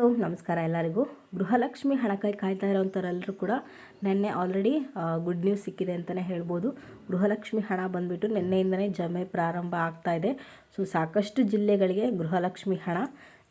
Hello, ನಮಸ್ಕಾರ ಎಲ್ಲರಿಗೂ. ಗೃಹಲಕ್ಷ್ಮಿ ಹಣಕಾಯಿ ಕಾಯ್ತಾ ಇರೋವಂಥವರೆಲ್ಲರೂ ಕೂಡ ನಿನ್ನೆ ಆಲ್ರೆಡಿ ಗುಡ್ ನ್ಯೂಸ್ ಸಿಕ್ಕಿದೆ ಅಂತಲೇ ಹೇಳ್ಬೋದು. ಗೃಹಲಕ್ಷ್ಮಿ ಹಣ ಬಂದುಬಿಟ್ಟು ನಿನ್ನೆಯಿಂದನೇ ಜಮೆ ಪ್ರಾರಂಭ ಆಗ್ತಾ ಇದೆ. ಸೊ ಸಾಕಷ್ಟು ಜಿಲ್ಲೆಗಳಿಗೆ ಗೃಹಲಕ್ಷ್ಮಿ ಹಣ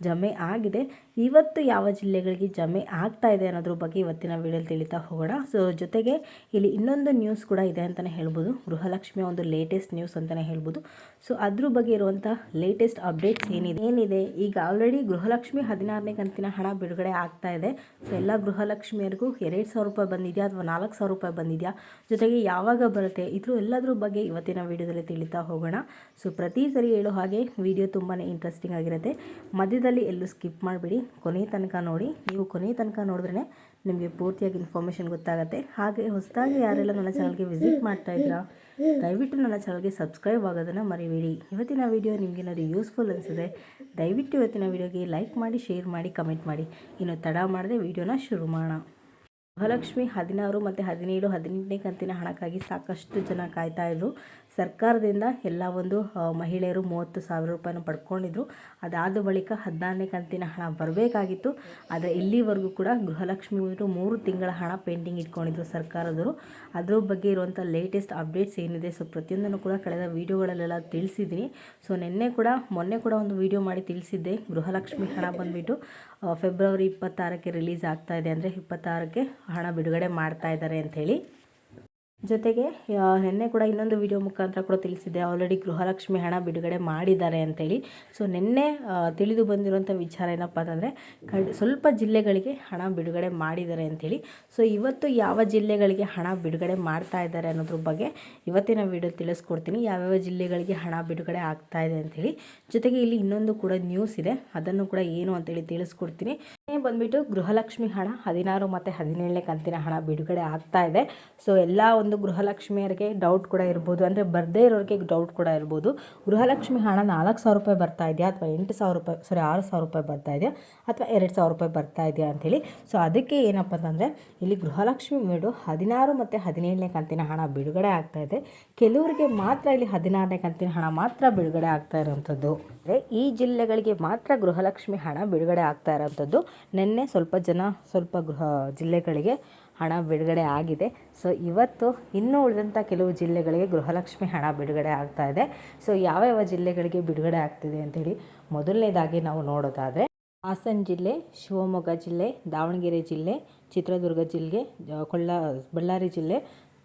ಜಮೆ ಆಗಿದೆ. ಇವತ್ತು ಯಾವ ಜಿಲ್ಲೆಗಳಿಗೆ ಜಮೆ ಆಗ್ತಾ ಇದೆ ಅನ್ನೋದ್ರ ಬಗ್ಗೆ ಇವತ್ತಿನ ವಿಡಿಯೋಲಿ ತಿಳಿತಾ ಹೋಗೋಣ. ಸೊ ಜೊತೆಗೆ ಇಲ್ಲಿ ಇನ್ನೊಂದು ನ್ಯೂಸ್ ಕೂಡ ಇದೆ ಅಂತಲೇ ಹೇಳ್ಬೋದು. ಗೃಹಲಕ್ಷ್ಮಿಯ ಒಂದು ಲೇಟೆಸ್ಟ್ ನ್ಯೂಸ್ ಅಂತಲೇ ಹೇಳ್ಬೋದು. ಸೊ ಅದ್ರ ಬಗ್ಗೆ ಇರುವಂಥ ಲೇಟೆಸ್ಟ್ ಅಪ್ಡೇಟ್ಸ್ ಏನಿದೆ? ಏನಿದೆ? ಈಗ ಆಲ್ರೆಡಿ ಗೃಹಲಕ್ಷ್ಮಿ ಹದಿನಾರನೇ ಕಂತಿನ ಹಣ ಬಿಡುಗಡೆ ಆಗ್ತಾ ಇದೆ. ಸೊ ಎಲ್ಲ ಗೃಹಲಕ್ಷ್ಮಿಯರಿಗೂ ಎರಡು ಸಾವಿರ ರೂಪಾಯಿ ಬಂದಿದೆಯಾ ಅಥವಾ ನಾಲ್ಕು ಸಾವಿರ ರೂಪಾಯಿ ಬಂದಿದೆಯಾ? ಜೊತೆಗೆ ಯಾವಾಗ ಬರುತ್ತೆ? ಇದ್ರ ಎಲ್ಲದ್ರ ಬಗ್ಗೆ ಇವತ್ತಿನ ವಿಡಿಯೋದಲ್ಲಿ ತಿಳಿತಾ ಹೋಗೋಣ. ಸೊ ಪ್ರತಿ ಸರಿ ಹೇಳೋ ಹಾಗೆ ವಿಡಿಯೋ ತುಂಬಾ ಇಂಟ್ರೆಸ್ಟಿಂಗ್ ಆಗಿರುತ್ತೆ. ಮಧ್ಯದಲ್ಲಿ ಎಲ್ಲೂ ಸ್ಕಿಪ್ ಮಾಡಿಬಿಡಿ. ಕೊನೆ ತನಕ ನೋಡಿ. ನೀವು ಕೊನೆ ತನಕ ನೋಡಿದ್ರೆ ನಿಮಗೆ ಪೂರ್ತಿಯಾಗಿ ಇನ್ಫಾರ್ಮೇಷನ್ ಗೊತ್ತಾಗುತ್ತೆ. ಹಾಗೆ ಹೊಸದಾಗಿ ಯಾರೆಲ್ಲ ನನ್ನ ಚಾನಲ್ಗೆ ವಿಸಿಟ್ ಮಾಡ್ತಾ ಇದ್ದೀರಾ, ದಯವಿಟ್ಟು ನನ್ನ ಚಾನಲ್ಗೆ ಸಬ್ಸ್ಕ್ರೈಬ್ ಆಗೋದನ್ನು ಮರಿಬೇಡಿ. ಇವತ್ತಿನ ವಿಡಿಯೋ ನಿಮಗೇನಾದ್ರು ಯೂಸ್ಫುಲ್ ಅನಿಸಿದೆ ದಯವಿಟ್ಟು ಇವತ್ತಿನ ವಿಡಿಯೋಗೆ ಲೈಕ್ ಮಾಡಿ ಶೇರ್ ಮಾಡಿ ಕಮೆಂಟ್ ಮಾಡಿ. ಇನ್ನು ತಡ ಮಾಡದೆ ವಿಡಿಯೋನ ಶುರು ಮಾಡೋಣ. ಮಹಾಲಕ್ಷ್ಮಿ ಹದಿನಾರು ಮತ್ತು ಹದಿನೇಳು, ಹದಿನೆಂಟನೇ ಕಂತಿನ ಹಣಕ್ಕಾಗಿ ಸಾಕಷ್ಟು ಜನ ಕಾಯ್ತಾ ಇದ್ರು. ಸರ್ಕಾರದಿಂದ ಎಲ್ಲ ಒಂದು ಮಹಿಳೆಯರು ಮೂವತ್ತು ಸಾವಿರ ರೂಪಾಯಿನ ಪಡ್ಕೊಂಡಿದ್ರು. ಅದಾದ ಬಳಿಕ ಹದಿನಾರನೇ ಕಂತಿನ ಹಣ ಬರಬೇಕಾಗಿತ್ತು. ಆದರೆ ಇಲ್ಲಿವರೆಗೂ ಕೂಡ ಗೃಹಲಕ್ಷ್ಮಿ ಬಿಟ್ಟು ಮೂರು ತಿಂಗಳ ಹಣ ಪೆಂಡಿಂಗ್ ಇಟ್ಕೊಂಡಿದ್ರು ಸರ್ಕಾರದವರು. ಅದ್ರ ಬಗ್ಗೆ ಇರುವಂಥ ಲೇಟೆಸ್ಟ್ ಅಪ್ಡೇಟ್ಸ್ ಏನಿದೆ ಸೊ ಪ್ರತಿಯೊಂದನ್ನು ಕೂಡ ಕಳೆದ ವೀಡಿಯೋಗಳಲ್ಲೆಲ್ಲ ತಿಳಿಸಿದ್ದೀನಿ. ಸೊ ನಿನ್ನೆ ಕೂಡ, ಮೊನ್ನೆ ಕೂಡ ಒಂದು ವೀಡಿಯೋ ಮಾಡಿ ತಿಳಿಸಿದ್ದೆ. ಗೃಹಲಕ್ಷ್ಮಿ ಹಣ ಬಂದುಬಿಟ್ಟು ಫೆಬ್ರವರಿ ಇಪ್ಪತ್ತಾರಕ್ಕೆ ರಿಲೀಸ್ ಆಗ್ತಾ ಇದೆ. ಅಂದರೆ ಇಪ್ಪತ್ತಾರಕ್ಕೆ ಹಣ ಬಿಡುಗಡೆ ಮಾಡ್ತಾ ಇದ್ದಾರೆ ಅಂಥೇಳಿ ಜೊತೆಗೆ ನಿನ್ನೆ ಕೂಡ ಇನ್ನೊಂದು ವಿಡಿಯೋ ಮುಖಾಂತರ ಕೂಡ ತಿಳಿಸಿದ್ದೆ. ಆಲ್ರೆಡಿ ಗೃಹಲಕ್ಷ್ಮಿ ಹಣ ಬಿಡುಗಡೆ ಮಾಡಿದ್ದಾರೆ ಅಂತೇಳಿ. ಸೊ ನಿನ್ನೆ ತಿಳಿದು ಬಂದಿರುವಂಥ ವಿಚಾರ ಏನಪ್ಪ ಅಂತಂದರೆ ಸ್ವಲ್ಪ ಜಿಲ್ಲೆಗಳಿಗೆ ಹಣ ಬಿಡುಗಡೆ ಮಾಡಿದ್ದಾರೆ ಅಂಥೇಳಿ ಸೊ ಇವತ್ತು ಯಾವ ಜಿಲ್ಲೆಗಳಿಗೆ ಹಣ ಬಿಡುಗಡೆ ಮಾಡ್ತಾ ಇದ್ದಾರೆ ಅನ್ನೋದ್ರ ಬಗ್ಗೆ ಇವತ್ತಿನ ವಿಡಿಯೋ ತಿಳಿಸ್ಕೊಡ್ತೀನಿ. ಯಾವ್ಯಾವ ಜಿಲ್ಲೆಗಳಿಗೆ ಹಣ ಬಿಡುಗಡೆ ಆಗ್ತಾ ಇದೆ ಅಂಥೇಳಿ ಜೊತೆಗೆ ಇಲ್ಲಿ ಇನ್ನೊಂದು ಕೂಡ ನ್ಯೂಸ್ ಇದೆ. ಅದನ್ನು ಕೂಡ ಏನು ಅಂತೇಳಿ ತಿಳಿಸ್ಕೊಡ್ತೀನಿ. ಬಂದ್ಬಿಟ್ಟು ಗೃಹಲಕ್ಷ್ಮಿ ಹಣ, ಹದಿನಾರು ಮತ್ತು ಹದಿನೇಳನೇ ಕಂತಿನ ಹಣ ಬಿಡುಗಡೆ ಆಗ್ತಾ ಇದೆ. ಸೊ ಎಲ್ಲ ಒಂದು ಗೃಹಲಕ್ಷ್ಮಿಯರಿಗೆ ಡೌಟ್ ಕೂಡ ಇರ್ಬೋದು. ಅಂದರೆ ಬರದೇ ಇರೋರಿಗೆ ಡೌಟ್ ಕೂಡ ಇರ್ಬೋದು. ಗೃಹಲಕ್ಷ್ಮಿ ಹಣ ನಾಲ್ಕು ಸಾವಿರ ರೂಪಾಯಿ ಬರ್ತಾ ಇದೆಯಾ? ಅಥವಾ ಎಂಟು ಸಾವಿರ ರೂಪಾಯಿ ಸಾರಿ ಆರು ಸಾವಿರ ರೂಪಾಯಿ ಬರ್ತಾ ಇದೆಯಾ? ಅಥವಾ ಎರಡು ಸಾವಿರ ರೂಪಾಯಿ ಬರ್ತಾ ಇದೆಯಾ ಅಂಥೇಳಿ ಸೊ ಅದಕ್ಕೆ ಏನಪ್ಪ ಅಂತಂದರೆ, ಇಲ್ಲಿ ಗೃಹಲಕ್ಷ್ಮಿ ಮೇಡು ಹದಿನಾರು ಮತ್ತು ಹದಿನೇಳನೇ ಕಂತಿನ ಹಣ ಬಿಡುಗಡೆ ಆಗ್ತಾ ಇದೆ. ಕೆಲವರಿಗೆ ಮಾತ್ರ ಇಲ್ಲಿ ಹದಿನಾರನೇ ಕಂತಿನ ಹಣ ಮಾತ್ರ ಬಿಡುಗಡೆ ಆಗ್ತಾ ಇರೋವಂಥದ್ದು. ಅಂದರೆ ಈ ಜಿಲ್ಲೆಗಳಿಗೆ ಮಾತ್ರ ಗೃಹಲಕ್ಷ್ಮಿ ಹಣ ಬಿಡುಗಡೆ ಆಗ್ತಾ ಇರೋವಂಥದ್ದು. ನಿನ್ನೆ ಸ್ವಲ್ಪ ಜನ ಸ್ವಲ್ಪ ಗೃಹ ಜಿಲ್ಲೆಗಳಿಗೆ ಹಣ ಬಿಡುಗಡೆ ಆಗಿದೆ. ಸೊ, ಇವತ್ತು ಇನ್ನೂ ಉಳಿದಂಥ ಕೆಲವು ಜಿಲ್ಲೆಗಳಿಗೆ ಗೃಹಲಕ್ಷ್ಮಿ ಹಣ ಬಿಡುಗಡೆ ಆಗ್ತಾ ಇದೆ. ಸೊ ಯಾವ ಯಾವ ಜಿಲ್ಲೆಗಳಿಗೆ ಬಿಡುಗಡೆ ಆಗ್ತಿದೆ ಅಂಥೇಳಿ ಮೊದಲನೇದಾಗಿ ನಾವು ನೋಡೋದಾದರೆ ಹಾಸನ ಜಿಲ್ಲೆ, ಶಿವಮೊಗ್ಗ ಜಿಲ್ಲೆ, ದಾವಣಗೆರೆ ಜಿಲ್ಲೆ, ಚಿತ್ರದುರ್ಗ ಜಿಲ್ಲೆ ಕೊಳ್ಳ, ಬಳ್ಳಾರಿ ಜಿಲ್ಲೆ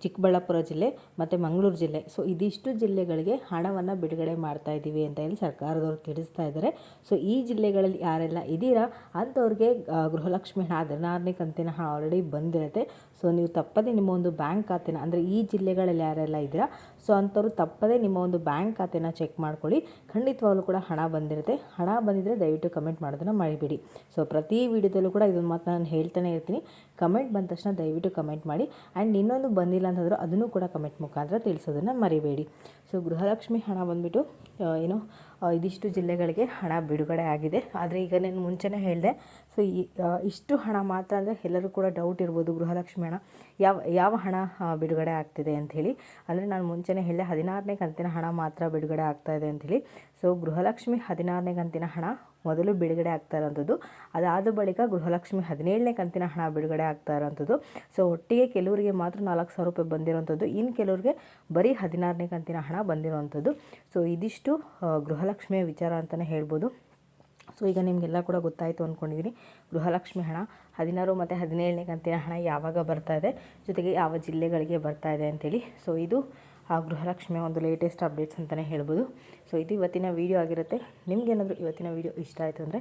ಚಿಕ್ಕಬಳ್ಳಾಪುರ ಜಿಲ್ಲೆ ಮತ್ತು ಮಂಗಳೂರು ಜಿಲ್ಲೆ. ಸೊ ಇದಿಷ್ಟು ಜಿಲ್ಲೆಗಳಿಗೆ ಹಣವನ್ನು ಬಿಡುಗಡೆ ಮಾಡ್ತಾ ಇದ್ದೀವಿ ಅಂತ ಹೇಳಿ ಸರ್ಕಾರದವರು ತಿಳಿಸ್ತಾ ಇದ್ದಾರೆ. ಸೊ ಈ ಜಿಲ್ಲೆಗಳಲ್ಲಿ ಯಾರೆಲ್ಲ ಇದ್ದೀರಾ, ಅಂಥವ್ರಿಗೆ ಗೃಹಲಕ್ಷ್ಮಿ ಹಣ ಹದಿನಾರನೇ ಕಂತಿನ ಹಣ ಆಲ್ರೆಡಿ ಬಂದಿರುತ್ತೆ. ಸೊ ನೀವು ತಪ್ಪದೇ ನಿಮ್ಮ ಒಂದು ಬ್ಯಾಂಕ್ ಖಾತೆನ, ಅಂದರೆ ಈ ಜಿಲ್ಲೆಗಳಲ್ಲಿ ಯಾರೆಲ್ಲ ಇದ್ದೀರಾ ಸೊ ಅಂಥವ್ರು ತಪ್ಪದೇ ನಿಮ್ಮ ಒಂದು ಬ್ಯಾಂಕ್ ಖಾತೆನ ಚೆಕ್ ಮಾಡ್ಕೊಳ್ಳಿ. ಖಂಡಿತವಾಗಲೂ ಕೂಡ ಹಣ ಬಂದಿರುತ್ತೆ. ಹಣ ಬಂದಿದ್ದರೆ ದಯವಿಟ್ಟು ಕಮೆಂಟ್ ಮಾಡೋದನ್ನು ಮಾಡಿಬಿಡಿ ಸೊ ಪ್ರತಿ ವಿಡಿಯೋದಲ್ಲೂ ಕೂಡ ಇದೊಂದು ಮಾತು ನಾನು ಹೇಳ್ತಾನೆ ಇರ್ತೀನಿ. ಕಮೆಂಟ್ ಬಂದ ತಕ್ಷಣ ದಯವಿಟ್ಟು ಕಮೆಂಟ್ ಮಾಡಿ. ಆ್ಯಂಡ್ ಇನ್ನೊಂದು ಬಂದಿಲ್ಲ ಅಂತಂದ್ರೆ ಅದನ್ನು ಕೂಡ ಕಮೆಂಟ್ ಮುಖಾಂತರ ತಿಳಿಸೋದನ್ನು ಮರಿಬೇಡಿ. ಸೊ ಗೃಹಲಕ್ಷ್ಮಿ ಹಣ ಬಂದುಬಿಟ್ಟು ಏನು ಇದಿಷ್ಟು ಜಿಲ್ಲೆಗಳಿಗೆ ಹಣ ಬಿಡುಗಡೆ ಆಗಿದೆ. ಆದರೆ ಈಗ ನಾನು ಮುಂಚೆನೇ ಹೇಳಿದೆ, ಸೊ ಈ ಇಷ್ಟು ಹಣ ಮಾತ್ರ ಅಂದರೆ ಎಲ್ಲರೂ ಕೂಡ ಡೌಟ್ ಇರ್ಬೋದು ಗೃಹಲಕ್ಷ್ಮಿ ಹಣ ಯಾವ ಯಾವ ಹಣ ಬಿಡುಗಡೆ ಆಗ್ತಿದೆ ಅಂಥೇಳಿ ಅಂದರೆ ನಾನು ಮುಂಚೆನೇ ಹೇಳಿದೆ, ಹದಿನಾರನೇ ಕಂತಿನ ಹಣ ಮಾತ್ರ ಬಿಡುಗಡೆ ಆಗ್ತಾ ಇದೆ ಅಂಥೇಳಿ ಸೊ ಗೃಹಲಕ್ಷ್ಮಿ ಹದಿನಾರನೇ ಕಂತಿನ ಹಣ ಮೊದಲು ಬಿಡುಗಡೆ ಆಗ್ತಾ ಇರೋಂಥದ್ದು, ಅದಾದ ಬಳಿಕ ಗೃಹಲಕ್ಷ್ಮಿ ಹದಿನೇಳನೇ ಕಂತಿನ ಹಣ ಬಿಡುಗಡೆ ಆಗ್ತಾ ಇರೋಂಥದ್ದು. ಸೊ ಒಟ್ಟಿಗೆ ಕೆಲವರಿಗೆ ಮಾತ್ರ ನಾಲ್ಕು ಸಾವಿರ ರೂಪಾಯಿ ಬಂದಿರೋಂಥದ್ದು. ಇನ್ನು ಕೆಲವರಿಗೆ ಬರೀ ಹದಿನಾರನೇ ಕಂತಿನ ಹಣ ಬಂದಿರೋವಂಥದ್ದು. ಸೊ ಇದಿಷ್ಟು ಗೃಹಲಕ್ಷ್ಮಿಯ ವಿಚಾರ ಅಂತಲೇ ಹೇಳ್ಬೋದು. ಸೊ ಈಗ ನಿಮಗೆಲ್ಲ ಕೂಡ ಗೊತ್ತಾಯಿತು ಅಂದ್ಕೊಂಡಿದ್ದೀನಿ ಗೃಹಲಕ್ಷ್ಮಿ ಹಣ, ಹದಿನಾರು ಮತ್ತು ಹದಿನೇಳನೇ ಕಂತಿನ ಹಣ ಯಾವಾಗ ಬರ್ತಾ ಇದೆ, ಜೊತೆಗೆ ಯಾವ ಜಿಲ್ಲೆಗಳಿಗೆ ಬರ್ತಾ ಇದೆ ಅಂತೇಳಿ. ಸೊ ಇದು, ಆ, ಗೃಹಲಕ್ಷ್ಮಿಯ ಒಂದು ಲೇಟೆಸ್ಟ್ ಅಪ್ಡೇಟ್ಸ್ ಅಂತಲೇ ಹೇಳ್ಬೋದು. ಸೊ ಇದು ಇವತ್ತಿನ ವೀಡಿಯೋ ಆಗಿರುತ್ತೆ. ನಿಮಗೇನಾದರೂ ಇವತ್ತಿನ ವೀಡಿಯೋ ಇಷ್ಟ ಆಯಿತು ಅಂದರೆ